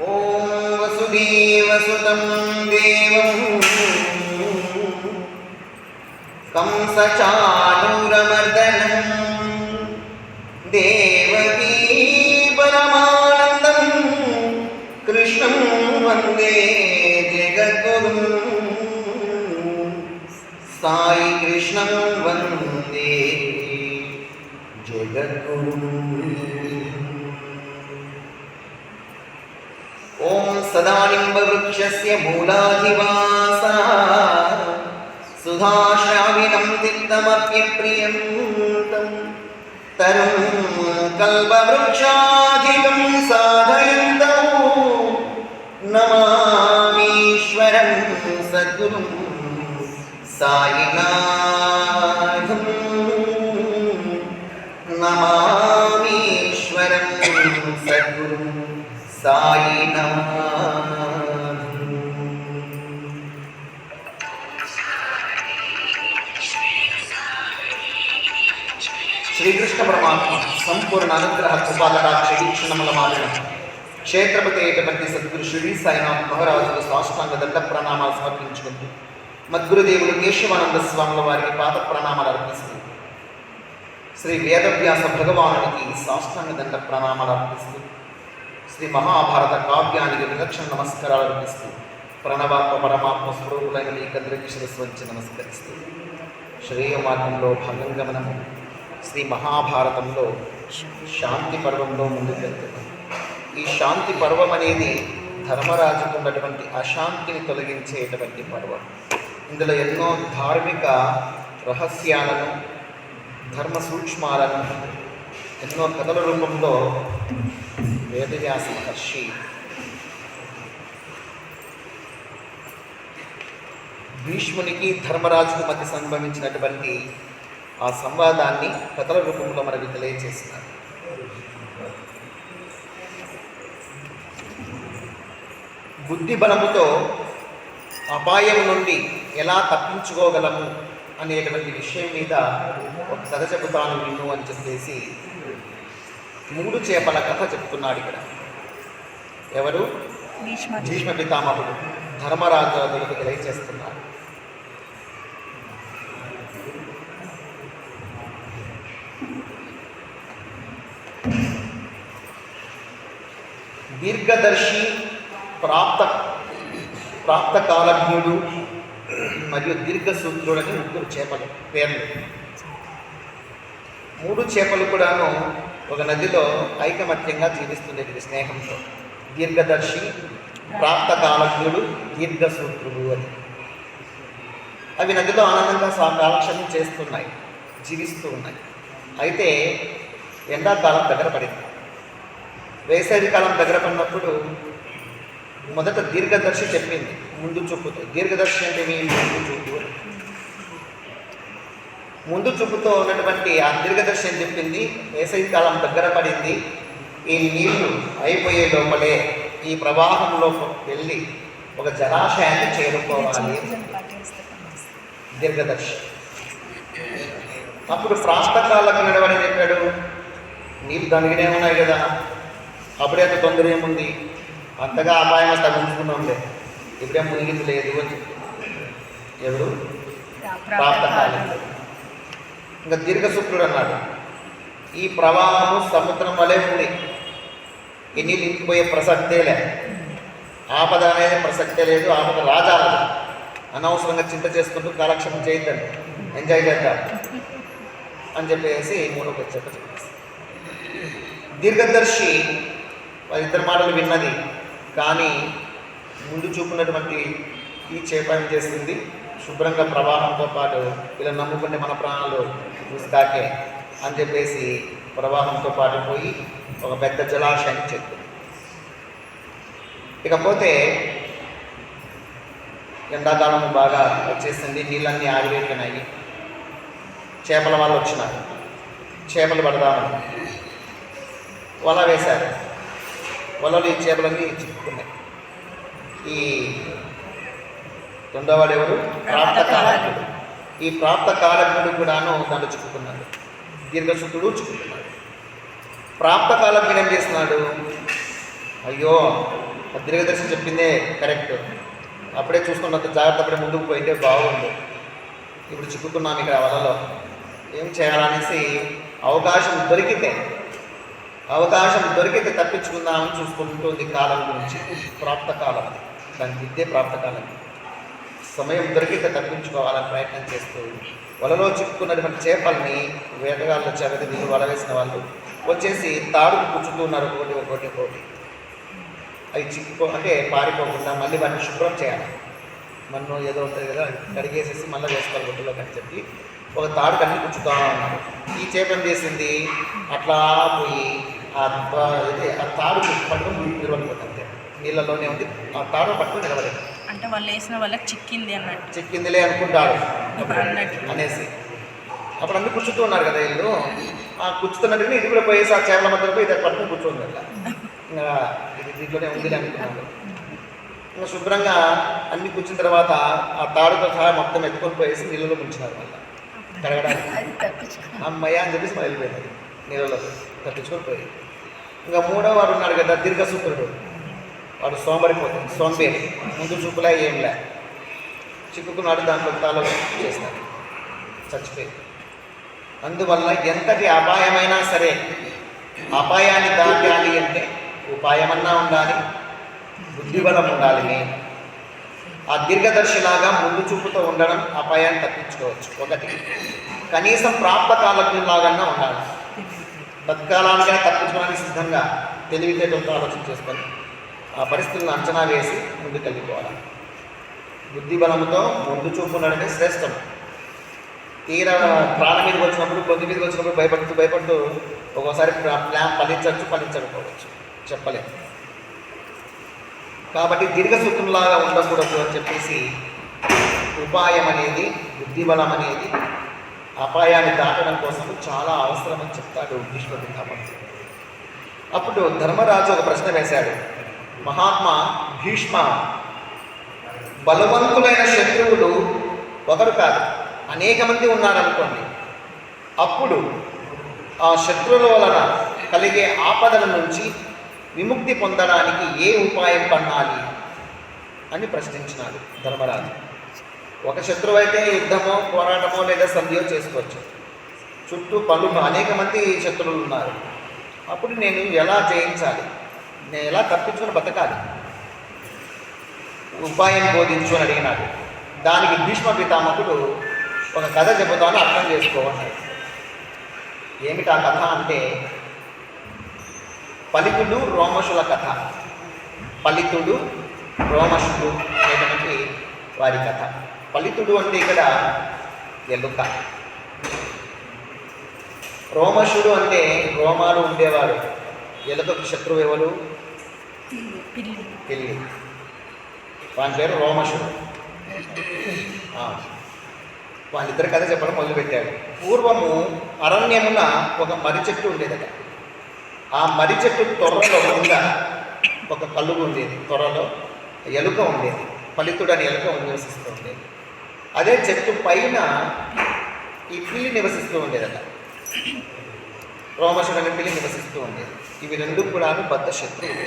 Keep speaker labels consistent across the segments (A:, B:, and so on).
A: ॐ वसुदेवसुतं देवं कंसचाणूरमर्दनं देवकी परमानन्दं कृष्णं वन्दे जगद्गुरुम् साई कृष्णं वन्दे जगद्गुरुम् സദാലിംബവൃക്ഷസ്യ മൂലാധിവാസ. സുധാശ്രാവിണം തിത്തമപ്യപ്രിയന്തം തരും കൽപവൃക്ഷാധികം സാധയന്തോ നമാമീശ്വരൻ സദ്ഗുരും സായിനാഥ శ్రీకృష్ణ పరమాత్మ సంపూర్ణ అనుగ్రహ కృపాకటాక్ష వీక్షణముల మాదిన క్షేత్రపతి అయినటువంటి సద్గురు షిరిడి సాయినాథ్ మహారాజుకు సాష్టాంగ దండ ప్రణామాలు సమర్పించుకుంటూ మద్గురుదేవులు కేశవానంద స్వాముల వారికి పాద ప్రణామాలు అర్పిస్తూ శ్రీ వేదవ్యాస భగవానునికి సాష్టాంగ దండ ప్రణామాలు అర్పిస్తూ శ్రీ మహాభారత కావ్యానికి విలక్షణ నమస్కారాలు అర్పిస్తూ ప్రణవాత్మ పరమాత్మ స్వరూపులైన మీ కద్రికి శిరస్సు నమస్కరిస్తూ శ్రేయ మార్గంలో భాగంగా శ్రీ మహాభారతంలో శాంతి పర్వంలో ముందుకు వెళ్తున్నాం ఈ శాంతి పర్వం అనేది ధర్మరాజుకు ఉన్నటువంటి అశాంతిని తొలగించేటువంటి పర్వం. ఇందులో ఎన్నో ధార్మిక రహస్యాలను ధర్మ సూక్ష్మాలను ఎన్నో కథల రూపంలో వేదవ్యాస మహర్షి భీష్మునికి ధర్మరాజుకు మధ్య సంభవించినటువంటి ఆ సంవాదాన్ని కథల రూపంలో మనకు తెలియజేస్తున్నారు బుద్ధి బలముతో అపాయం నుండి ఎలా తప్పించుకోగలము అనేటువంటి విషయం మీద ఒక కథ చెబుతాను విను అని చెప్పేసి మూడు చేపల కథ చెప్తున్నాడు ఇక్కడ. ఎవరు?
B: భీష్మ
A: పితామహుడు. ధర్మరాజులకు తెలియజేస్తున్నారు. దీర్ఘదర్శి ప్రాప్త ప్రాప్త కాలజ్ఞుడు మరియు దీర్ఘసూత్రుడని ముగ్గురు చేపలు పేర్లు. మూడు చేపలు కూడాను ఒక నదిలో ఐకమత్యంగా జీవిస్తుండేది స్నేహంతో. దీర్ఘదర్శి ప్రాప్తకాలజ్ఞుడు దీర్ఘసూత్రుడు అని. అవి నదిలో ఆనందంగా సా- కాలక్షేపం చేస్తున్నాయి జీవిస్తూ ఉన్నాయి. అయితే ఎండాకాలం దగ్గర పడింది. వేసవి కాలం దగ్గర పడినప్పుడు మొదట దీర్ఘదర్శి చెప్పింది ముందు చూపుతో దీర్ఘదర్శి అంటే మీ ముందు చూపు. ముందు చూపుతో ఉన్నటువంటి ఆ దీర్ఘదర్శి అని చెప్పింది? వేసవి కాలం దగ్గర పడింది. ఈ నీళ్ళు అయిపోయే లోపలే ఈ ప్రవాహంలో వెళ్ళి ఒక జలాశయాన్ని చేరుకోవాలి. దీర్ఘదర్శి. అప్పుడు ప్రాస్తకాలకు నిలబడి చెప్పాడు? నీళ్ళు దండిగానే ఉన్నాయి కదా. అప్పుడే అంత తొందర ఏముంది? అంతగా అపాయం అంతా ఉంచుకున్నాంలే ఇప్పుడే మునిగింది లేదు అని చెప్పి. ఎవరు? ప్రాప్తకాలం ఇంకా దీర్ఘశుక్రుడు అన్నాడు. ఈ ప్రవాహము సముద్రం వలె ఉంది. ఈ నీళ్ళు ఇంకిపోయే ప్రసక్తే లే. ఆపద అనేది ప్రసక్తే లేదు ఆపద రాజాలదు. అనవసరంగా చింత చేసుకుంటూ కాలక్షేపం చేయొద్దండి. ఎంజాయ్ చేద్దాం అని చెప్పేసి మూడో చెప్ప చెప్పేసి. దీర్ఘదర్శి వారిద్దరి మాటలు విన్నది. కానీ ముందు చూపున్నటువంటి ఈ చేప చేస్తుంది. శుభ్రంగా ప్రవాహంతో పాటు ఇలా నమ్ముకునే మన ప్రాణాలు చూస్తాకే అని చెప్పేసి ప్రవాహంతో పాటు పోయి ఒక పెద్ద జలాశయాన్ని చెప్తుంది ఇకపోతే ఎండాకాలం బాగా వచ్చేసింది. నీళ్ళన్నీ ఆవిరైపోయినాయి చేపల వాళ్ళు వచ్చినారు. చేపలు పడదామని. వల వేశారు. వలలు ఈ చేపలన్నీ చిక్కుకున్నాయి. ఈ రెండోవాడు ఎవరు ప్రాప్త ఈ ప్రాప్త కూడాను దాంట్లో చిక్కుకున్నాడు. దీర్ఘశుద్ధుడు చిక్కుకున్నాడు. ప్రాప్త ఏం చేస్తున్నాడు? అయ్యో దీర్ఘదర్శి చెప్పిందే కరెక్ట్. అప్పుడే చూసుకున్నంత జాగ్రత్త అప్పుడే ముందుకు పోయితే బాగుంది ఇప్పుడు చిక్కుకున్నాను ఇక్కడ వలలో. ఏం చేయాలనేసి అవకాశం దొరికితే అవకాశం దొరికితే తప్పించుకుందామని చూసుకుంటుంది కాలం గురించి. ప్రాప్తకాలం కాలం దానికి ఇద్దే సమయం దొరికితే తప్పించుకోవాలని ప్రయత్నం చేస్తూ వలలో చిక్కుకున్నటువంటి చేపల్ని వేటగాళ్ళు చెరగ నీళ్ళు వల వేసిన వాళ్ళు వచ్చేసి తాడుకు పుచ్చుతున్నారు ఒకటి ఒకటి ఒకటి. అవి చిక్కుకో అంటే పారిపోకుండా మళ్ళీ వాటిని శుభ్రం చేయాలి. మన్ను ఏదో ఉంటుంది కదా కడిగేసేసి మళ్ళీ వేసుకోవాలి గుడ్డలోకి అని చెప్పి. ఒక తాడు కన్ని కూర్చుతా ఉన్నారు ఈ చేప ఏం చేసింది అట్లా పోయి ఆ ఇది ఆ తాడు పట్టుకొని నిలబడిపోతుంది. అంతే నీళ్ళలోనే ఉంది. ఆ తాడు పట్టుకొని నిలబడేది.
B: అంటే వాళ్ళు వేసిన వాళ్ళకి చిక్కింది అన్నట్టు.
A: చిక్కిందిలే అనుకుంటారు. అనేసి. అప్పుడు అందరూ కూర్చుతూ ఉన్నారు కదా వీళ్ళు. ఆ కూర్చుతున్నట్టుగా ఇది కూడా పోయేసి ఆ చేపల మధ్యలో పోయి ఇది పట్టుకుని కూర్చోండి అట్లా. ఇంకా ఇది దీంట్లోనే ఉంది అనుకున్నాను. ఇంకా శుభ్రంగా అన్ని కూర్చున్న తర్వాత ఆ తాడుతో సహా మొత్తం ఎత్తుకొని పోయేసి నీళ్ళలో ముంచినారు మళ్ళీ. కడగడానికి అమ్మయ్య అని చెప్పేసి మళ్ళీ వెళ్ళిపోయింది. నీళ్ళలో తప్పించుకొని పోయి ఇంకా మూడో వాడు ఉన్నాడు కదా దీర్ఘసూత్రుడు వాడు సోమరిపోతుంది సోంబేరి ముందు చూపులే ఏం లే. చిక్కుకున్నాడు దాంట్లో తాళం చేసినాడు చచ్చిపోయి అందువల్ల ఎంతటి అపాయమైనా సరే అపాయాన్ని దాటాలి అంటే ఉపాయమన్నా ఉండాలి బుద్ధిబలం ఉండాలి ఆ దీర్ఘదర్శిలాగా ముందు చూపుతో ఉండడం అపాయాన్ని తప్పించుకోవచ్చు. ఒకటి కనీసం ప్రాప్త కాలకులాగా ఉండాలి. తత్కాలానికైనా తప్పించుకోవడానికి సిద్ధంగా తెలివితేటలతో ఆలోచన చేసుకొని ఆ పరిస్థితులను అంచనా వేసి ముందు తగ్గిపోవాలి బుద్ధి బలంతో ముందు చూపు ఉండడమే శ్రేష్టం. తీర ప్రాణం మీదకి వచ్చినప్పుడు కొద్ది మీదకి వచ్చినప్పుడు భయపడుతూ భయపడుతూ ఒక్కోసారి ప్లాన్ ఫలించవచ్చు ఫలించకపోవచ్చు. చెప్పలేము కాబట్టి దీర్ఘసూత్రంలాగా ఉండకూడదు అని చెప్పేసి ఉపాయం అనేది బుద్ధిబలం అనేది అపాయాన్ని దాటడం కోసం చాలా అవసరమని చెప్తాడు భీష్మ పితామహుడు అప్పుడు ధర్మరాజు ఒక ప్రశ్న వేశాడు. మహాత్మా భీష్మ బలవంతులైన శత్రువులు ఒకరు కాదు అనేక మంది ఉన్నారనుకోండి. అప్పుడు ఆ శత్రువుల వలన కలిగే ఆపదల నుంచి విముక్తి పొందడానికి ఏ ఉపాయం పన్నాలి అని ప్రశ్నించినాడు ధర్మరాజు. ఒక శత్రువు అయితే యుద్ధమో పోరాటమో లేదా సంధియో చేసుకోవచ్చు. చుట్టూ పలు అనేక మంది శత్రువులు ఉన్నారు. అప్పుడు నేను ఎలా జయించాలి? నేను ఎలా తప్పించుకుని బతకాలి? ఉపాయం బోధించు అని అడిగినాడు. దానికి భీష్మ పితామకుడు ఒక కథ చెబుతాను అర్థం చేసుకోవాలి ఏమిటి ఆ కథ అంటే పలితుడు రోమశుల కథ. పలితుడు రోమశుడు అనేటువంటి వారి కథ. పలితుడు అంటే ఇక్కడ ఎలుక. రోమశుడు అంటే రోమాలు ఉండేవారు. ఎలుకకు శత్రువు ఎవరు?
B: పిల్లి.
A: వాని పేరు రోమశుడు వాళ్ళిద్దరి కథ చెప్పడం మొదలుపెట్టాడు. పూర్వము అరణ్యమున ఒక మర్రి చెట్టు ఉండేదట. ఆ మర్రి చెట్టు త్వరలో కింద ఒక కలుగు ఉండేది. త్వరలో ఎలుక ఉండేది. ఫలితుడు అని ఎలుక నివసిస్తూ ఉండేది. అదే చెట్టు పైన ఈ పిల్లి నివసిస్తూ ఉండేదట. రోమశుడు అనే పిల్లి నివసిస్తూ ఉండేది. ఇవి రెండు కూడా బద్ధ శత్రువులు.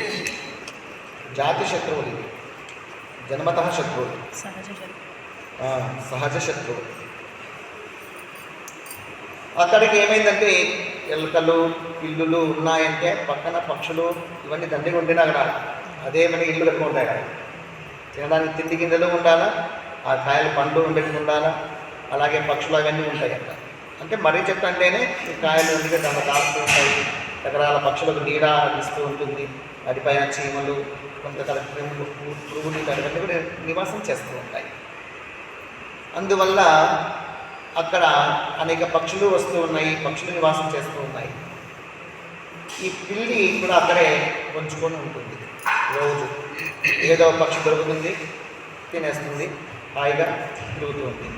A: జాతి శత్రువులు ఇవి. జన్మత శత్రువులు.
B: సహజ జన్మ.
A: ఆ, సహజ శత్రువు అక్కడికి ఏమైందంటే ఎలుకలు ఇల్లులు ఉన్నాయంటే పక్కన పక్షులు ఇవన్నీ దండిగా ఉండినా అక్కడ అదే మన ఇల్లు కట్టుకుంటాయి తినడానికి తిండి గింజలు ఉండాలా? ఆ కాయలు పండ్లు ఉండేవి ఉండాలా? అలాగే పక్షులు అవన్నీ ఉంటాయి అక్కడ. అంటే మర్రి చెట్టు అంటేనే ఈ కాయలు ఎందుకంటే దాన్ని దాస్తూ ఉంటాయి? రకరకాల పక్షులకు నీడ ఇస్తూ ఉంటుంది. వాటిపైన చీమలు కొంతకాల క్రిములు పురుగులు ఇవన్నీ కూడా నివాసం చేస్తూ ఉంటాయి. అందువల్ల అక్కడ అనేక పక్షులు వస్తూ ఉన్నాయి పక్షులు నివాసం చేస్తూ ఉన్నాయి. ఈ పిల్లి కూడా అక్కడే ఉంచుకొని ఉంటుంది. రోజు ఏదో పక్షి దొరుకుతుంది తినేస్తుంది హాయిగా తిరుగుతూ ఉంది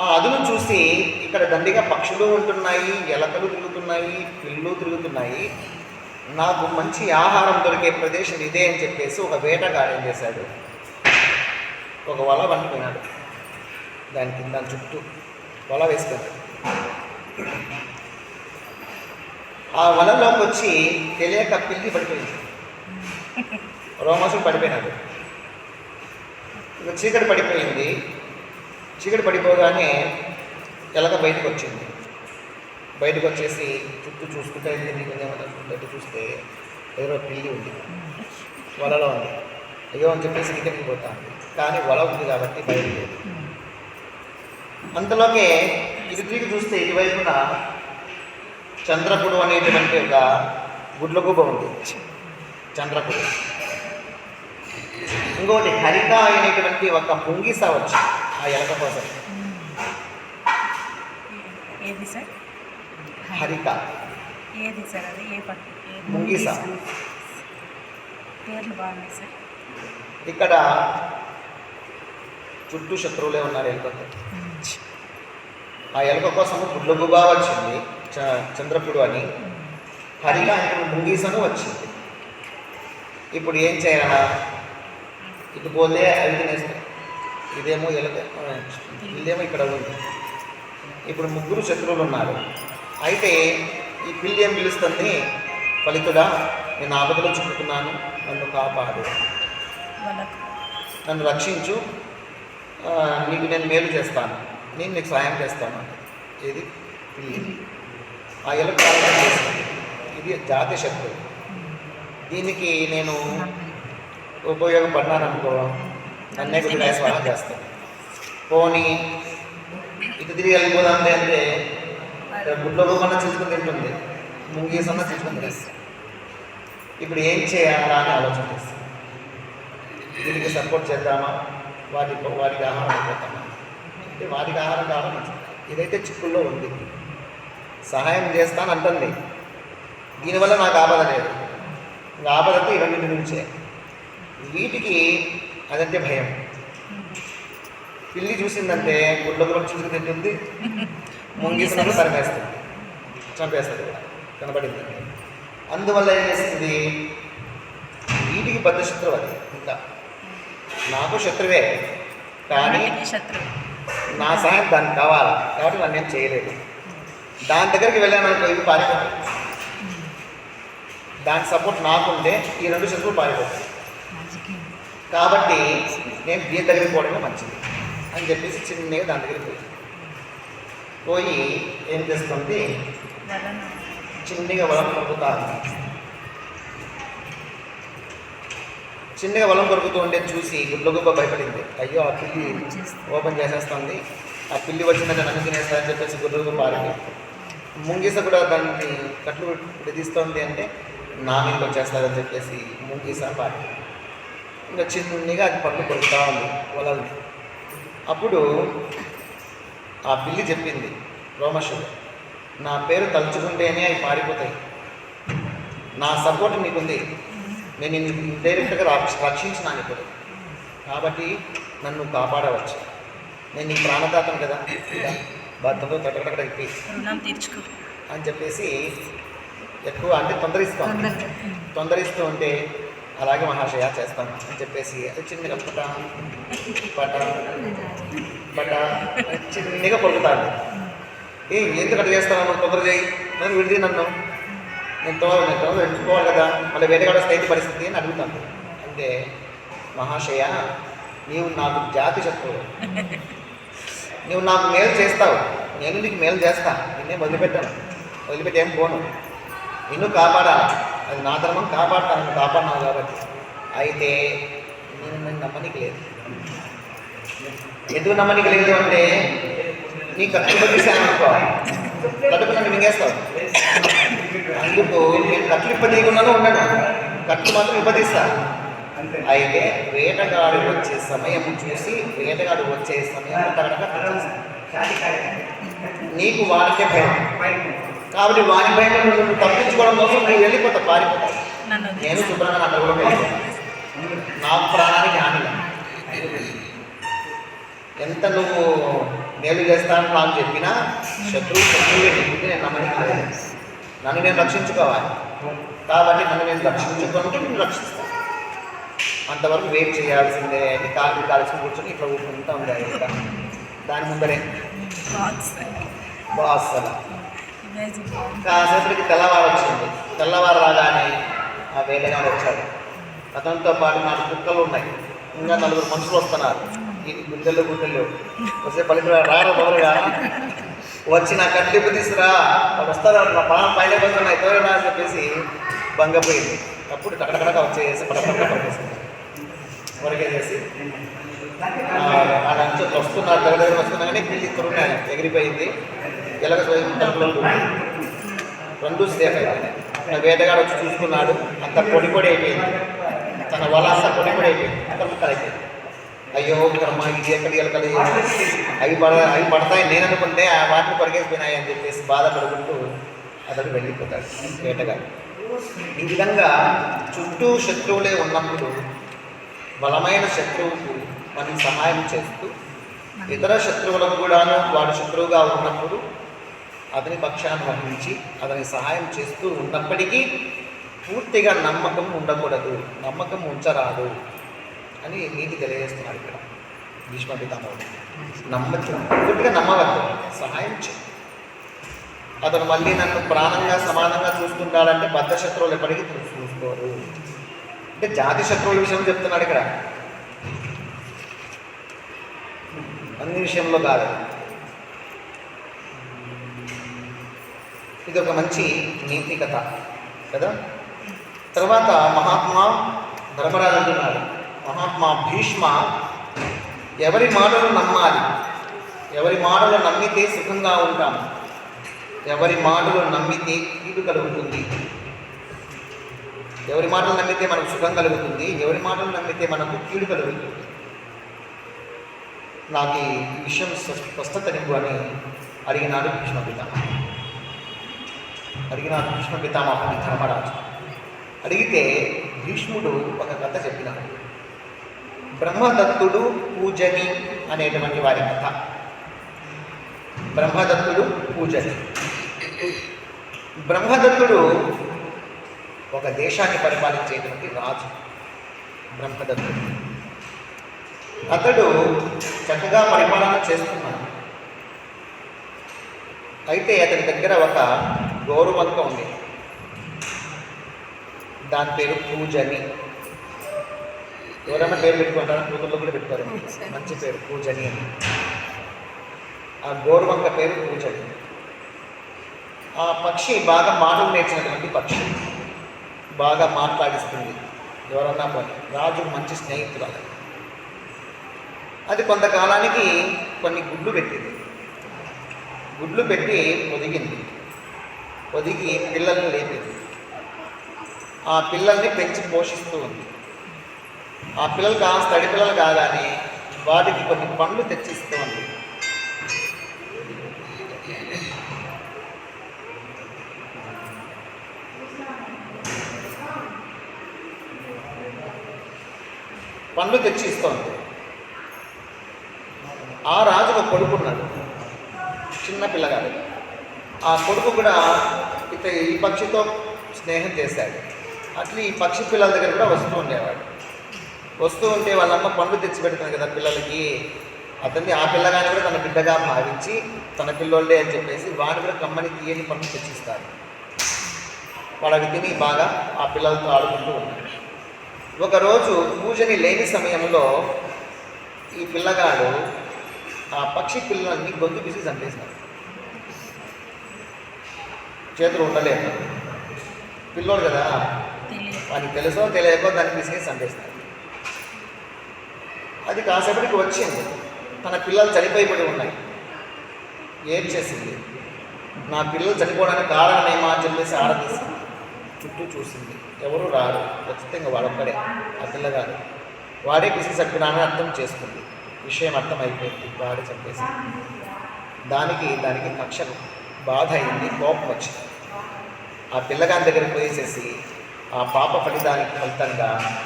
A: ఆ అదును చూసి ఇక్కడ దండిగా పక్షులు ఉంటున్నాయి ఎలకలు తిరుగుతున్నాయి పిల్లు తిరుగుతున్నాయి. నాకు మంచి ఆహారం దొరికే ప్రదేశం ఇదే అని చెప్పేసి ఒక వేటగాడు ఏం చేశాడు? ఒక వల పట్టుకున్నాడు దాని కింద దాని చుట్టూ వల వేస్తారు ఆ వలలోకి వచ్చి తెలియక పిల్లి పడిపోయింది. రోమసు పడిపోయినాడు ఇక చీకటి పడిపోయింది. చీకటి పడిపోగానే ఎలక బయటకు వచ్చింది. బయటకు వచ్చేసి చుట్టూ చూసుకుంటే బయట చూస్తే ఏదో పిల్లి ఉంది. వలలో ఉంది. అయ్యో అని చెప్పేసి ఇంటికి పోతాను కానీ వల ఉంది కాబట్టి బయట లేదు. అంతలోకే ఇటు తిరిగి చూస్తే ఇటువైపున చంద్రపుడు అనేటువంటి ఒక గుడ్లగూబ ఉంది. చంద్రపుడు ఇంకోటి హరిత అనేటువంటి ఒక ముంగిస వచ్చి ఆ ఎలక కోసం.
B: ఏది సార్?
A: హరిత.
B: ఏది సార్ అది? ఏ. పేర్లు బాగున్నాయి సార్.
A: ఇక్కడ చుట్టూ శత్రువులే ఉన్నారు ఎలుకతో ఆ ఎలుక కోసం గుడ్లగుబా వచ్చింది. చ- చంద్రపుడు అని. హరిగా ఆయన ముంగీసను వచ్చింది. ఇప్పుడు ఏం చేయాలా? ఇటు పోతే అవి తినేస్తాయి ఇదేమో ఎలుక ఇదేమో ఇక్కడ ఉంది. ఇప్పుడు ముగ్గురు శత్రువులు ఉన్నారు. అయితే ఈ పిల్లి ఏం పిలుస్తుంది? ఫలితుడా నేను ఆపదలో చిక్కుతున్నాను నన్ను కాపాడు. నన్ను రక్షించు. నీకు నేను మేలు చేస్తాను. నేను నీకు సాయం చేస్తాను. ఇది పిల్లి. ఆ ఎలుక ఇది జాతి శత్రువు దీనికి నేను ఉపయోగపడినాననుకో నన్నే కొద్దిగా స్వాహ చేస్తాను పోనీ ఇటు తిరిగి వెళ్ళిపోదాంలే అంటే గుడ్లో మన చిలుచుకుని తింటుంది. ముంగీసన్న చిలుచుకుని తింటుంది ఇప్పుడు ఏం చేయాలా అని ఆలోచన చేస్తాను దీనికి సపోర్ట్ చేద్దామా? వాటి వాటికి ఆహారం అయిపోతామా? అంటే వాటికి ఆహారం కావాలి ఇదైతే చిక్కుల్లో ఉంది సహాయం చేస్తాను అంటుంది. దీనివల్ల నాకు ఆపద లేదు. ఇంకా ఆపదంటే ఇవన్నీ నుంచే వీటికి అదంటే భయం. పిల్లి చూసిందంటే గుడ్ల కూడా చూసి తింటుంది. ముంగిసినప్పుడు తరిమేస్తుంది. చంపేస్తుంది కూడా. కనబడింది. అందువల్ల ఏం చేస్తుంది? వీటికి పెద్ద శత్రువు అది. ఇంకా నాకు శత్రువే. కానీ
B: శత్రువు.
A: నా సహాయం దానికి కావాలి? కాబట్టి నన్ను ఏం చేయలేదు. దాని దగ్గరికి వెళ్ళాను అనుకో ఇవి పారిపోతాయి దాని సపోర్ట్ నాకుంటే ఈ రెండు శత్రువులు పారిపోతాయి. కాబట్టి నేను దీని దగ్గరికి పోవడమే మంచిది అని చెప్పేసి చిన్నగా దాని దగ్గరికి పోయి. పోయి ఏం చేస్తుంది? చిన్నగా వలం కొరుకుతాను చిన్నగా వలం కొరుకుతూ ఉండే చూసి గుడ్లగుబ్బ భయపడింది. అయ్యో ఆ పిల్లి ఓపెన్ చేసేస్తుంది. ఆ పిల్లి వచ్చిందంటే నన్ను అని చెప్పేసి గుడ్లగుబ్బ పారింది ముంగీస కూడా దాన్ని కట్లు విధిస్తోంది అంటే నా మీదకి వచ్చేస్తారని చెప్పేసి ముంగీస పారింది ఇంకా చిన్నగా అది పళ్ళు కొరుకుతా ఉంది వలల్ని అప్పుడు ఆ పిల్లి చెప్పింది రోమశుడు నా పేరు తలుచుకుంటేనే అవి పారిపోతాయి. నా సపోర్ట్ నీకుంది. నేను రక్ష- రక్షించినాను ఇప్పుడు. కాబట్టి నన్ను కాపాడవచ్చు. నేను నీ ప్రాణదాతను కదా. భర్తతో ఇప్పి
B: రుణం తీర్చుకో.
A: అని చెప్పేసి ఎక్కువ అంటే తొందరిస్తాం తొందరిస్తూ ఉంటే అలాగే మహాశయ చేస్తాను అని చెప్పేసి అది చిన్నగా పుట పట పట చిన్నగా కొడుకుతాను ఏ ఎందుకు అట్లా చేస్తాను తొందర చేయి. నన్ను విడిది నన్ను. నేను తోలు నేను తొందర వెళ్ళిపోవాలి కదా మళ్ళీ వేటగాడ స్థితి పరిస్థితి అని అడుగుతాను. అంటే మహాశయ నీవు నాకు జాతి శత్రువు నువ్వు నాకు మేలు చేస్తావు. నేను నీకు మేలు చేస్తా. నిన్నే వదిలిపెట్టాను. వదిలిపెట్టి ఏం పోను. నిన్ను కాపాడాలి. అది నా ధర్మం కాపాడతాను. నువ్వు కాపాడినావు కాబట్టి. అయితే నేను నన్ను నమ్మనికి లేదు. ఎందుకు నమ్మనికి లేదు అంటే నీ కట్టుబడి అనుకో. కట్టుకు నన్ను మింగేస్తావు. అందుకు నేను కట్లు ఇప్పదీయకుండానే ఉన్నాను. కట్లు మాత్రం ఇప్పదీస్తా. అయితే వేటగాడు వచ్చే సమయం చూసి వేటగాడు వచ్చే సమయం. నీకు వానికే భయం. కాబట్టి వాని భయం నువ్వు తప్పించుకోవడం కోసం నువ్వు వెళ్ళిపోతావు పారిపోతావు నేను శుభ్రంగా నన్ను కూడా వెళ్ళిపోతాను నాకు ప్రాణానికి హాని. ఎంత నువ్వు మేలు చేస్తానని నాకు చెప్పినా శత్రువు నేను నమ్మనికి లేదు నన్ను నేను రక్షించుకోవాలి. కాబట్టి నన్ను నేను రక్షించుకుంటే నేను రక్షిస్తాను. అంతవరకు వెయిట్ చేయాల్సిందే అని కాలు కాల్చుకుని కూర్చొని ఇట్లా ఊరుకుంటా ఉంది. ఇంకా. దాని ముందరే. బాస్ అలా కాసేపటికి తెల్లవారు వచ్చింది. తెల్లవారు రాగానే ఆ వేటగాడు వచ్చాడు. అతనితో పాటు నాలుగు కుక్కలు ఉన్నాయి. ఇంకా నలుగురు మనుషులు వస్తున్నారు. ఈ గుండెలు గుండెలు వస్తే పలికి రారు మొదలుగా వచ్చి నా కట్టిపు తీసుకురా. వస్తారా వస్తారు నా పైన పోతున్నాయి తోరా అని చెప్పేసి భంగపోయింది అప్పుడు టకటకడక వచ్చేసి పడపడ పడికేసింది వరకేసేసి ఆ నుంచి వస్తున్నారు దగ్గర దగ్గర వస్తున్నా కానీ పిల్లి తురుగు ఎగిరిపోయింది. ఎలాగ తలుపులో రెండు. సేఫ్ అయిపోయింది నా వేటగాడు వచ్చి చూసుకున్నాడు. అంత పొడి పొడి అయిపోయింది. తన వల అంతా పొడి పొడి అయిపోయింది. అంత ముక్కలు అయిపోయింది అయ్యో కర్మ ఇది ఎక్కడి ఎలకలు అవి పడ అవి పడతాయి. నేను అనుకుంటే ఆ వాటిని పరిగెత్తిపోయినాయి అని చెప్పేసి బాధపడుకుంటూ అతడు వెళ్ళిపోతాడు వేటగాడు ఈ విధంగా చుట్టూ శత్రువులే ఉన్నప్పుడు బలమైన శత్రువుకు మనం సహాయం చేస్తూ ఇతర శత్రువులకు కూడాను వాడు శత్రువుగా ఉన్నప్పుడు అతని పక్షాన్ని వహించి అతని సహాయం చేస్తూ ఉన్నప్పటికీ పూర్తిగా నమ్మకం ఉండకూడదు. నమ్మకం ఉంచరాదు. అని నీతి తెలియజేస్తున్నాడు ఇక్కడ. భీష్మ పితామహుడు నమ్మకం. పూర్తిగా నమ్మవద్దు. సహాయం చే అతను మళ్ళీ నన్ను ప్రాణంగా సమానంగా చూస్తుంటాడంటే బద్ధ శత్రువులు ఎప్పటికీ చూసుకోరు. అంటే జాతి శత్రువుల విషయం చెప్తున్నాడు ఇక్కడ. అన్ని విషయంలో కాదు. ఇది ఒక మంచి నీతి కథ. కదా? తర్వాత మహాత్మా ధర్మరాజు అంటున్నాడు. మహాత్మా భీష్మ ఎవరి మాటలు నమ్మాలి? ఎవరి మాటలు నమ్మితే సుఖంగా ఉంటాం. ఎవరి మాటలు నమ్మితే కీడు కలుగుతుంది. ఎవరి మాటలు నమ్మితే మనకు సుఖం కలుగుతుంది. ఎవరి మాటలు నమ్మితే మనకు కీడు కలుగుతుంది. నాకు ఈ విషయం స్ప- స్పష్టత అని అడిగినాడు భీష్మ పితామహ అడిగినాడు భీష్మ పితామహుని ధర్మరాజు అడిగితే భీష్ముడు ఒక కథ చెప్పినాడు. బ్రహ్మదత్తుడు పూజని అనేటువంటి వారి కథ. బ్రహ్మదత్తుడు పూజని. బ్రహ్మదత్తుడు ఒక దేశాన్ని పరిపాలించేటువంటి రాజు బ్రహ్మదత్తుడు. అతడు చక్కగా పరిపాలన చేస్తున్నాడు. అయితే అతని దగ్గర ఒక గౌరవంగా ఉంది. దాని పేరు పూజని. ఎవరైనా పేరు పెట్టుకుంటారు? కూతుర్లో కూడా పెట్టుకోరు. మంచి పేరు పూజని అని. ఆ గోరువంక పేరు పూజని. ఆ పక్షి బాగా మాటలు నేర్చినటువంటి పక్షి. బాగా మాట్లాడిస్తుంది. ఎవరన్నా పోయి రాజు మంచి స్నేహితురాలు. అది కొంతకాలానికి కొన్ని గుడ్లు పెట్టింది. గుడ్లు పెట్టి పొదిగింది. పొదిగి పిల్లల్ని లేపింది. ఆ పిల్లల్ని పెంచి పోషిస్తూ ఉంది. ఆ పిల్లలు ఆ తడి పిల్లలు కాగానే వాటికి కొన్ని పండ్లు తెచ్చిస్తూ ఉంది పండ్లు తెచ్చిస్తోంది. ఆ రాజు ఒక కొడుకున్నాడు చిన్న పిల్లగాడు. ఆ కొడుకు కూడా ఇత ఈ పక్షితో స్నేహం చేశాడు. అట్లా ఈ పక్షి పిల్లల దగ్గర కూడా వస్తూ ఉండేవాడు. వస్తూ ఉంటే వాళ్ళమ్మ పండ్లు తెచ్చి పెడుతుంది కదా పిల్లలకి. అతన్ని ఆ పిల్లగాని కూడా తన బిడ్డగా భావించి తన పిల్లోళ్ళే అని చెప్పేసి వాడు కూడా కమ్మని తీయని పండ్లు తెచ్చిస్తాడు వాడు అవి తిని బాగా ఆ పిల్లలతో ఆడుకుంటూ ఉన్నాడు ఒకరోజు పూజని లేని సమయంలో ఈ పిల్లగాడు ఆ పక్షి పిల్లల్ని గొంతు పిసి చంపేసినాడు చేతులు ఉండలేదు పిల్లోడు కదా? వానికి తెలుసో తెలియకో దాన్ని పిసికి చంపేసినాడు అది కాసేపటికి వచ్చింది. తన పిల్లలు చనిపోయిపోయి ఉన్నాయి. ఏం చేసింది? నా పిల్లలు చనిపోవడానికి కారణమేమా అని చెప్పేసి ఆడతీసింది చుట్టూ చూసింది. ఎవరు రారు. ఖచ్చితంగా వాడొక్కడే ఆ పిల్లగాడు వాడే పిసి చంపినానని అర్థం చేసుకుంది. విషయం అర్థమైపోయింది. వాడే చంపేసి దానికి దానికి కక్ష బాధ అయింది. కోపం వచ్చింది. ఆ పిల్లగాని దగ్గరికి పోయేసేసి ఆ పాప ఫలితానికి ఫలితంగా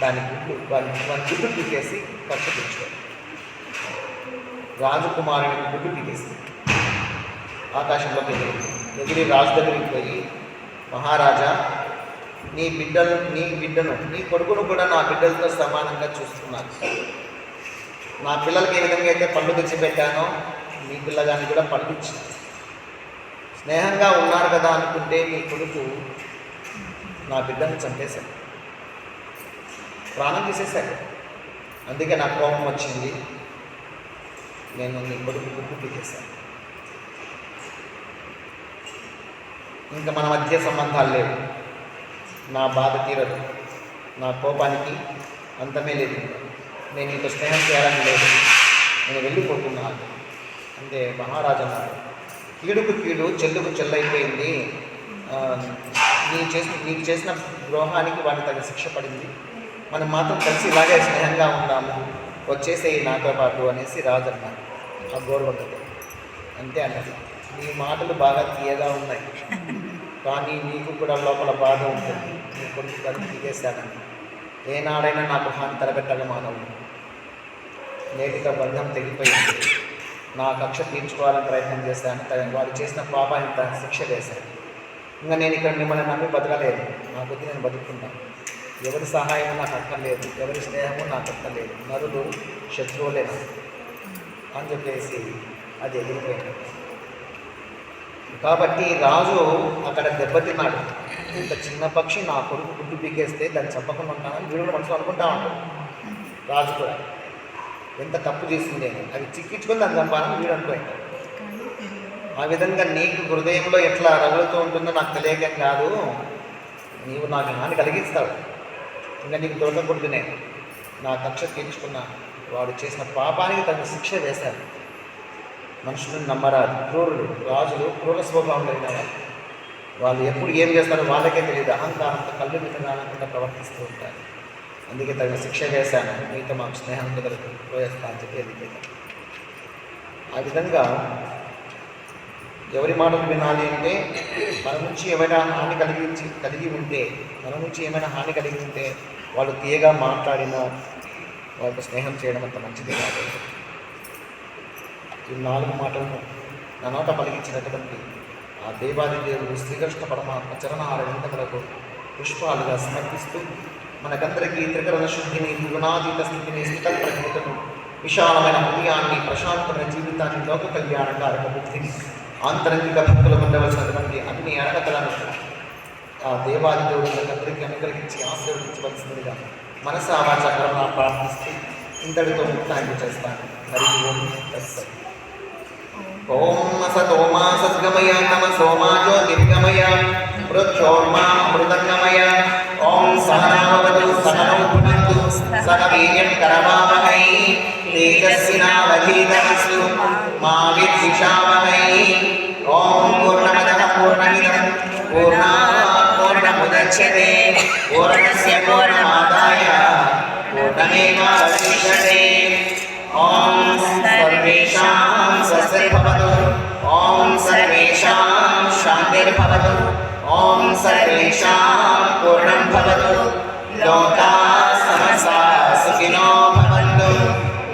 A: దాని గుడ్లు వారి వారి గుడ్డు పీకేసి కక్ష తెచ్చుకోండి గుడ్డు పీకేసి ఆకాశంలోకి ఎగిరి ఎగిరి రాజు దగ్గరికి పోయి మహారాజా నీ బిడ్డలు నీ బిడ్డను నీ కొడుకును కూడా నా బిడ్డలతో సమానంగా చూస్తున్నాను నా పిల్లలకి ఏ విధంగా అయితే పళ్ళు తెచ్చి పెట్టానో మీ పిల్లగాని కూడా పళ్ళు స్నేహంగా ఉన్నారు కదా అనుకుంటే నీ కొడుకు నా బిడ్డను చంపేశాను ప్రాణం తీసేశారు. అందుకే నాకు కోపం వచ్చింది. నేను నీ కొడుకు గుడ్డు పీకేశాను. ఇంకా మన మధ్య సంబంధాలు లేవు. నా బాధ తీరదు. నా కోపానికి అంతమే లేదు. నేను ఇంత స్నేహం చేయాలని లేదు. నేను వెళ్ళిపోతున్నాను. అంటే మహారాజా కీడుకు కీడు చెల్లుకు చెల్లైపోయింది. నీ చేసిన నీకు చేసిన ద్రోహానికి వాడిని తగిన శిక్ష పడింది. మనం మాత్రం కలిసి ఇలాగే స్నేహంగా ఉన్నాము వచ్చేసే నాతో పాటు అనేసి రాజు అన్నాడు ఆ గోరువంకతో అంతే అన్నది. నీ మాటలు బాగా తీయగా ఉన్నాయి. కానీ నీకు కూడా లోపల బాధ ఉంటుంది. నీ కొన్ని కడుపు తీసేశానని ఏనాడైనా నాకు హాని తలపెట్టగా మానవుడు నేటితో బంధం తెగిపోయింది. నా కక్ష తీర్చుకోవాలని ప్రయత్నం చేశాను. తన వారు చేసిన పాపాన్ని తన శిక్ష వేశాను ఇంకా నేను ఇక్కడ మిమ్మల్ని నమ్మి బతకలేదు. నా కొద్ది నేను బతుకుతున్నాను. ఎవరి సహాయం నాకు అక్కర్లేదు ఎవరి స్నేహము నాకు అక్కర్లేదు నరులు శత్రువులే నాకు. అని చెప్పేసి అది ఎగిరిపోయింది. కాబట్టి రాజు అక్కడ దెబ్బతిన్నాడు. ఇంత చిన్న పక్షి నా కొడుకు గుడ్డు పీకేస్తే దాన్ని చంపకుండా ఉంటానని వీడు కూడా మనసులో అనుకుంటా ఉంటాడు. రాజు కూడా. ఎంత తప్పు చేసింది అని. అది చిక్కించుకొని దాన్ని చంపాలని వీడు అనుకుంటాడు ఆ విధంగా నీకు హృదయంలో ఎట్లా రగులుతూ ఉంటుందో నాకు తెలియకం కాదు నీవు నాకు హాని కలిగిస్తావు. ఇంకా నీకు దొరకకూడదు నా కక్ష తీర్చుకున్న వాడు చేసిన పాపానికి తగిన శిక్ష వేశారు. మనుషులను నమ్మరాదు. క్రూరులు రాజులు క్రూర స్వభావం కలిగిన వాళ్ళు వాళ్ళు ఎప్పుడు ఏం చేస్తారో వాళ్ళకే తెలియదు. అహంకారంతో కళ్ళు మిన్నగానకుండా ప్రవర్తిస్తూ ఉంటారు. అందుకే తగిన శిక్ష వేశాను. మీతో మాకు స్నేహం కుదరదు. పోయేస్తా అని చెప్పి ఆ విధంగా ఎవరి మాటలు వినాలి అంటే మన నుంచి ఏమైనా హాని కలిగించి కలిగి ఉంటే మన నుంచి ఏమైనా హాని కలిగి ఉంటే వాళ్ళు తీయగా మాట్లాడినా వాళ్ళతో స్నేహం చేయడం అంత మంచిది కాదు. ఈ నాలుగు మాటలను నా పలిగించినటువంటి ఆ దేవాది దేవుడు శ్రీకృష్ణ పరమాత్మ చరణాల వెంటలకు పుష్పాలుగా సమర్పిస్తూ మనకందరికీ త్రికరణ శుద్ధిని గుణాతీత స్థితిని స్థిత ప్రజ్ఞతను విశాలమైన హృదయాన్ని ప్రశాంతమైన జీవితాన్ని లోక కళ్యాణంగా బుద్ధిని ఆంతరంగిక భక్తులు ఉండవలసినటువంటి అన్ని అర్హతలను ఆ దేవాది దేవుడు అనుగ్రహించి ఆశీర్వదించవలసిందిగా మనసు ఆవాచ కర్మ ప్రార్థిస్తూ ఇంతటితో ముక్తాంగి చేస్తాను. హరి ఓం తత్సత్. ఓం సతోమా సద్గమయ తమ సోమా జ్యోతిర్గమయ మృత్యోర్మా మృదంగమయ ఓం సహనావతు సహనౌ భునక్తు సహ వీర్యం కరవావహై తేజస్వినావధీతమస్తు. మా విద్విషావహై गच्छते पूर्णस्य पूर्णमादाय। पूर्णमेवावशिष्यते ॐ सर्वेषां स्वस्तिर्भवतु ॐ सर्वेषां शान्तिर्भवतु। ॐ सर्वेषां पूर्णं भवतु। लोका समस्ता सुखिनो भवन्तु।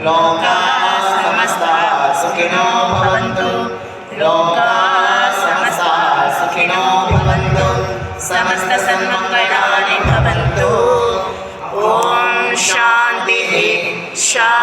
A: लोका समस्ता सुखिनो भवन्तु। लोका समस्ता सुखिनो भवन्तु।
C: समस्त शान्तिः शान्तिः